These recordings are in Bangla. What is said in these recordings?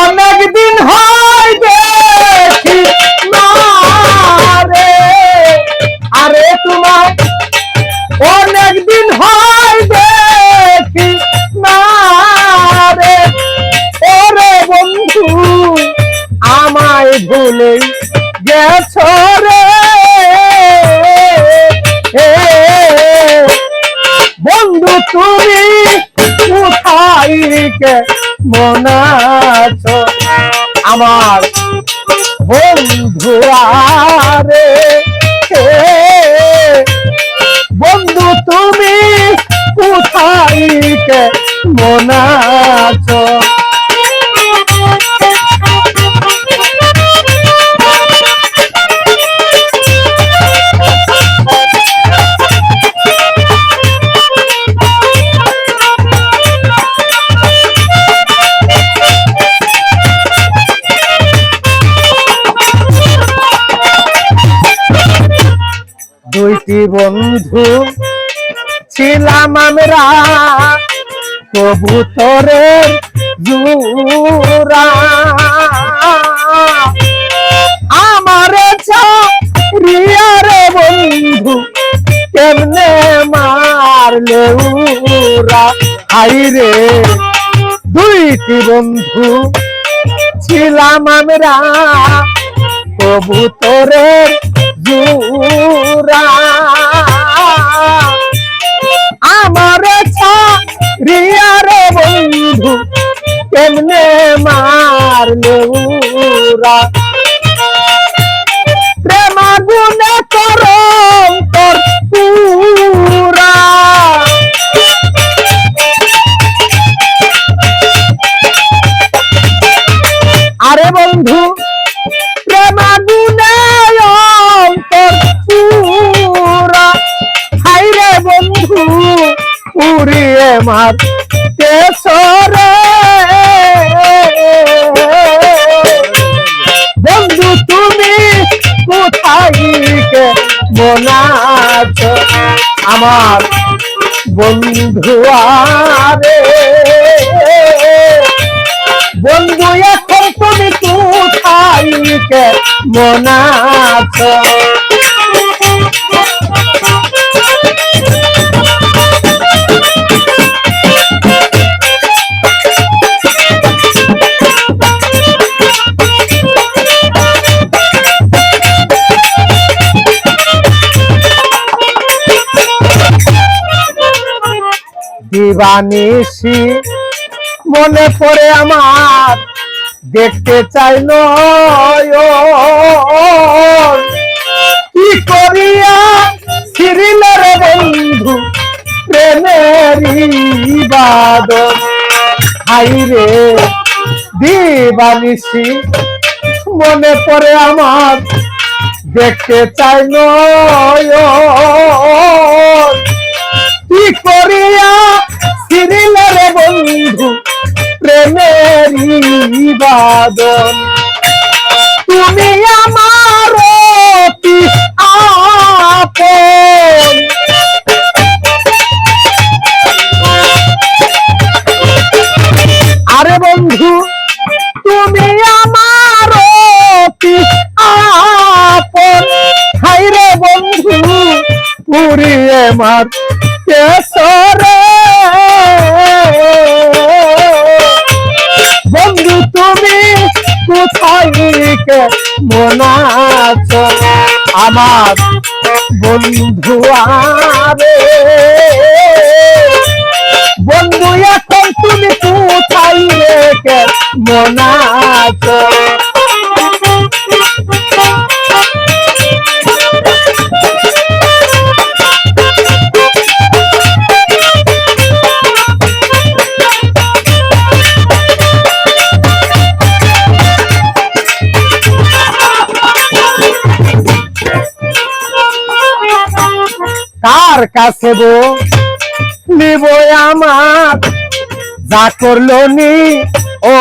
অনেক দিন হয় ভুলে গেছ রে। বন্ধু, তুমি কোথায় মনাছ আমার বন্ধু আরে বন্ধু, তুমি কোথায় কে মনাছ দুইটি বন্ধু? ছিলাম আমরা কবুতরের জুরা আমারে রিয়ারে বন্ধু, কেমনে মারলে উরা আইরে দুইটি বন্ধু, ছিলাম আমরা কবুতরের জুরা পুরিয়ে মার তেসরে বন্ধু, তুমি কোথায় কে মনাছ আমার বন্ধু আরে। বন্ধু, এখন তুমি কোথায় মনাছ দিবানিসি মনে পড়ে আমার, দেখতে চাই কি করিয়া ফিরিলে রে বন্ধু প্রেমের বাদন হাইরে দিবানিসি, মনে পড়ে আমার, দেখতে চাই নয়ন কি করিয়া ফিরিলে রে বন্ধু? প্রেমের বাদন তুমি আমার অতি আপন। আরে বন্ধু, তুমি আমার অতি আপন। হাইরে বন্ধু পুরিয়ে মার কেসরে বন্ধু তুমি কোথায় মনাছ আমার বন্ধু আরে। বন্ধু এখন তুমি কোথায় কে মনাছ তার কাছে বো। নিব আমার। যা করল নি, ও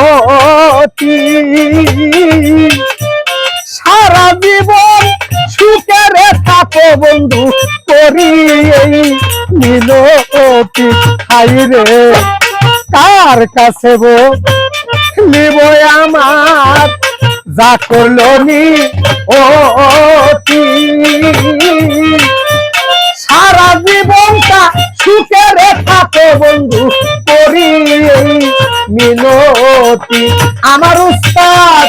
সারা জীবন সুখের থাকো বন্ধু করি নিল খাই রে। তার কাছে বো। নিব আমার। যা করল নি, ও সারা জীবনটা সুখে রেখাতে বন্ধু করি মিনতি। আমার উস্তাদ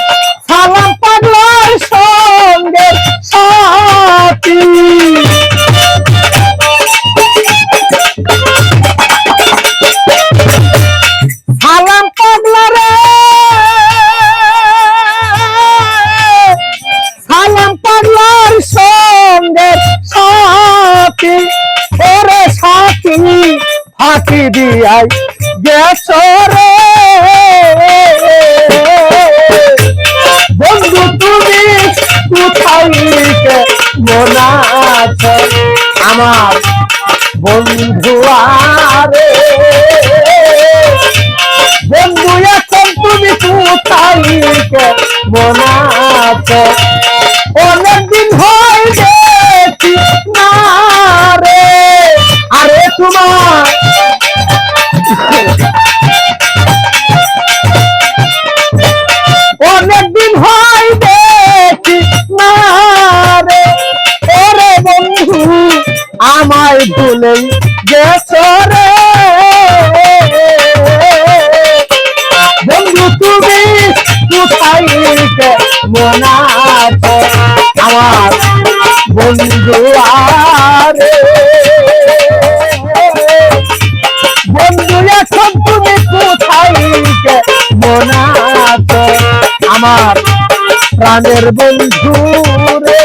দিয়াই গেছ রে বন্ধু, তুমি কোথায় মনে আছে? আমার বন্ধু আরে। বন্ধু, এখন তুমি কোথায় মনে আছে আমার বন্ধু আরে। বন্ধু এখন তুমি কোথায় মনে আমার প্রাণের বন্ধু রে।